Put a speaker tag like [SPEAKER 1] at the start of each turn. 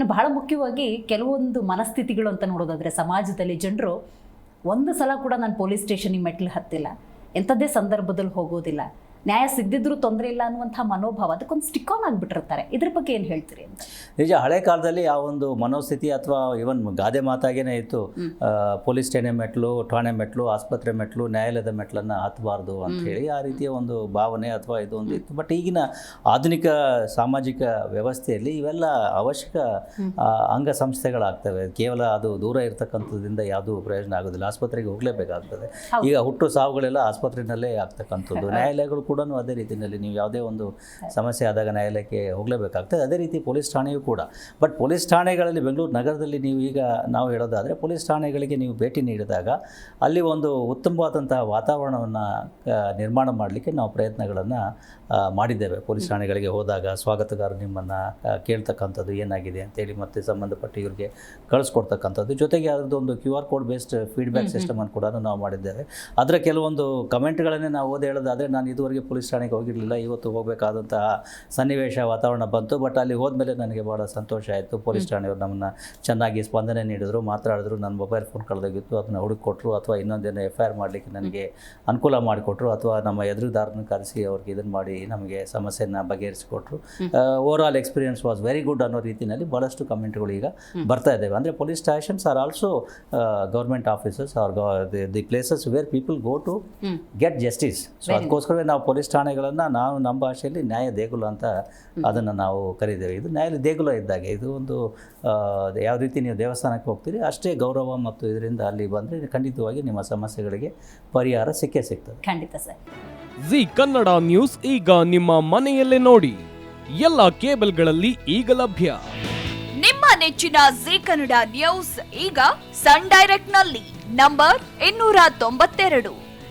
[SPEAKER 1] ಇನ್ನು ಬಹಳ ಮುಖ್ಯವಾಗಿ ಕೆಲವೊಂದು ಮನಸ್ಥಿತಿಗಳು ಅಂತ ನೋಡೋದಾದರೆ ಸಮಾಜದಲ್ಲಿ ಜನರು ಒಂದು ಸಲ ಕೂಡ ನಾನು ಪೊಲೀಸ್ ಸ್ಟೇಷನಿಗೆ ಮೆಟ್ಲು ಹತ್ತಿಲ್ಲ. ಎಂಥದ್ದೇ ಸಂದರ್ಭದಲ್ಲಿ ಹೋಗೋದಿಲ್ಲ. ನ್ಯಾಯ ಸಿಗದಿದ್ರೂ ತೊಂದರೆ ಇಲ್ಲ ಅನ್ನುವಂಥ ಮನೋಭಾವ ಅದಕ್ಕೊಂದು ಸ್ಟಿಕ್ ಆನ್ ಆಗಿಬಿಟ್ಟಿರ್ತಾರೆ ಇದ್ರ ಬಗ್ಗೆ ಏನು ಹೇಳ್ತೀರಿ ಅಂತ?
[SPEAKER 2] ನಿಜ ಹಳೆ ಕಾಲದಲ್ಲಿ ಆ ಒಂದು ಮನೋಸ್ಥಿತಿ ಅಥವಾ ಇವನ್ ಗಾದೆ ಮಾತಾಗೇನೆ ಇತ್ತು. ಪೊಲೀಸ್ ಠಾಣೆ ಮೆಟ್ಲು ಠಾಣೆ ಮೆಟ್ಲು ಆಸ್ಪತ್ರೆ ಮೆಟ್ಲು ನ್ಯಾಯಾಲಯದ ಮೆಟ್ಲನ್ನು ಹತ್ತಬಾರ್ದು ಅಂತ ಹೇಳಿ ಆ ರೀತಿಯ ಒಂದು ಭಾವನೆ ಅಥವಾ ಇದು ಒಂದು ಇತ್ತು. ಬಟ್ ಈಗಿನ ಆಧುನಿಕ ಸಾಮಾಜಿಕ ವ್ಯವಸ್ಥೆಯಲ್ಲಿ ಇವೆಲ್ಲ ಅವಶ್ಯಕ ಅಂಗ ಅಂಗಸಂಸ್ಥೆಗಳಾಗ್ತವೆ. ಕೇವಲ ಅದು ದೂರ ಇರ್ತಕ್ಕಂಥದ್ರಿಂದ ಯಾವುದೂ ಪ್ರಯೋಜನ ಆಗೋದಿಲ್ಲ. ಆಸ್ಪತ್ರೆಗೆ ಹೋಗಲೇಬೇಕಾಗ್ತದೆ. ಈಗ ಹುಟ್ಟು ಸಾವುಗಳೆಲ್ಲ ಆಸ್ಪತ್ರೆಯಲ್ಲೇ ಆಗ್ತಕ್ಕಂಥದ್ದು. ನ್ಯಾಯಾಲಯಗಳು ಕೂಡ ಅದೇ ರೀತಿಯಲ್ಲಿ ನೀವು ಯಾವುದೇ ಒಂದು ಸಮಸ್ಯೆ ಆದಾಗ ನ್ಯಾಯಾಲಯಕ್ಕೆ ಹೋಗಲೇಬೇಕಾಗ್ತದೆ. ಅದೇ ರೀತಿ ಪೊಲೀಸ್ ಠಾಣೆಯೂ ಕೂಡ. ಬಟ್ ಪೊಲೀಸ್ ಠಾಣೆಗಳಲ್ಲಿ ಬೆಂಗಳೂರು ನಗರದಲ್ಲಿ ನೀವು ಈಗ ನಾವು ಹೇಳೋದಾದರೆ ಪೊಲೀಸ್ ಠಾಣೆಗಳಿಗೆ ನೀವು ಭೇಟಿ ನೀಡಿದಾಗ ಅಲ್ಲಿ ಒಂದು ಉತ್ತಮವಾದಂತಹ ವಾತಾವರಣವನ್ನು ನಿರ್ಮಾಣ ಮಾಡಲಿಕ್ಕೆ ನಾವು ಪ್ರಯತ್ನಗಳನ್ನು ಮಾಡಿದ್ದೇವೆ. ಪೊಲೀಸ್ ಠಾಣೆಗಳಿಗೆ ಹೋದಾಗ ಸ್ವಾಗತಗಾರರು ನಿಮ್ಮನ್ನು ಕೇಳ್ತಕ್ಕಂಥದ್ದು ಏನಾಗಿದೆ ಅಂತೇಳಿ ಮತ್ತೆ ಸಂಬಂಧಪಟ್ಟ ಇವರಿಗೆ ಕಳಿಸ್ಕೊಡ್ತಕ್ಕಂಥದ್ದು. ಜೊತೆಗೆ ಅದರದ್ದು ಒಂದು Q R code based feedback ಸಿಸ್ಟಮನ್ನು ಕೂಡ ನಾವು ಮಾಡಿದ್ದೇವೆ. ಅದರ ಕೆಲವೊಂದು ಕಮೆಂಟ್ಗಳನ್ನೇ ನಾವು ಓದಿ ಹೇಳೋದಾದರೆ ನಾನು ಇದುವರೆಗೆ ಪೊಲೀಸ್ ಠಾಣೆಗೆ ಹೋಗಿರಲಿಲ್ಲ ಇವತ್ತು ಹೋಗಬೇಕಾದಂತಹ ಸನ್ನಿವೇಶ ವಾತಾವರಣ ಬಂತು. ಬಟ್ ಅಲ್ಲಿ ಹೋದ್ಮೇಲೆ ನನಗೆ ಭಾಳ ಸಂತೋಷ ಆಯಿತು. ಪೊಲೀಸ್ ಠಾಣೆಯವರು ನಮ್ಮನ್ನು ಚೆನ್ನಾಗಿ ಸ್ಪಂದನೆ ನೀಡಿದ್ರು ಮಾತಾಡಿದ್ರು ನನ್ನ ಮೊಬೈಲ್ ಫೋನ್ ಕಳೆದೋಗಿತ್ತು ಅದನ್ನು ಹುಡುಕೊಟ್ರು ಅಥವಾ ಇನ್ನೊಂದೇನೋ ಎಫ್ ಐ ಆರ್ ಮಾಡಲಿಕ್ಕೆ ನನಗೆ ಅನುಕೂಲ ಮಾಡಿಕೊಟ್ರು ಅಥವಾ ನಮ್ಮ ಎದುರುದಾರನ ಕರೆಸಿ ಅವ್ರಿಗೆ ಇದನ್ನು ಮಾಡಿ ನಮಗೆ ಸಮಸ್ಯೆನ ಬಗೆಹರಿಸಿಕೊಟ್ರು. Overall experience was very good ಅನ್ನೋ ರೀತಿಯಲ್ಲಿ ಭಾಳಷ್ಟು ಕಮೆಂಟ್ಗಳು ಈಗ ಬರ್ತಾ ಇದ್ದಾವೆ ಅಂದರೆ police stations are also government offices are the places where people go to get justice so ಅದಕ್ಕೋಸ್ಕರವೇ ನಾವು ಪೊಲೀಸ್ ಠಾಣೆಗಳನ್ನು ನಾವು ನಮ್ಮ ಭಾಷೆಯಲ್ಲಿ ನ್ಯಾಯ ದೇಗುಲ ಅಂತ ಅದನ್ನು ನಾವು ಕರೀತೇವೆ. ಇದು ನ್ಯಾಯ ದೇಗುಲ ಇದ್ದಾಗೆ ಇದು ಒಂದು ಯಾವ ರೀತಿ ನೀವು ದೇವಸ್ಥಾನಕ್ಕೆ ಹೋಗ್ತೀರಿ ಅಷ್ಟೇ ಗೌರವ ಮತ್ತು ಇದರಿಂದ ಅಲ್ಲಿ ಬಂದರೆ ಖಂಡಿತವಾಗಿ ನಿಮ್ಮ ಸಮಸ್ಯೆಗಳಿಗೆ ಪರಿಹಾರ ಸಿಕ್ಕೇ ಸಿಗ್ತದೆ.
[SPEAKER 1] ಖಂಡಿತ ಸರ್.
[SPEAKER 3] ಜಿ ಕನ್ನಡ ನ್ಯೂಸ್ ಈಗ ನಿಮ್ಮ ಮನೆಯಲ್ಲೇ ನೋಡಿ. ಎಲ್ಲ ಕೇಬಲ್ಗಳಲ್ಲಿ ಈಗ ಲಭ್ಯ.
[SPEAKER 4] ನಿಮ್ಮ ನೆಚ್ಚಿನ ಜಿ ಕನ್ನಡ ನ್ಯೂಸ್ ಈಗ ಸನ್ ಡೈರೆಕ್ಟ್ನಲ್ಲಿ ನಂಬರ್ ಇನ್ನೂರ ತೊಂಬತ್ತೆರಡು.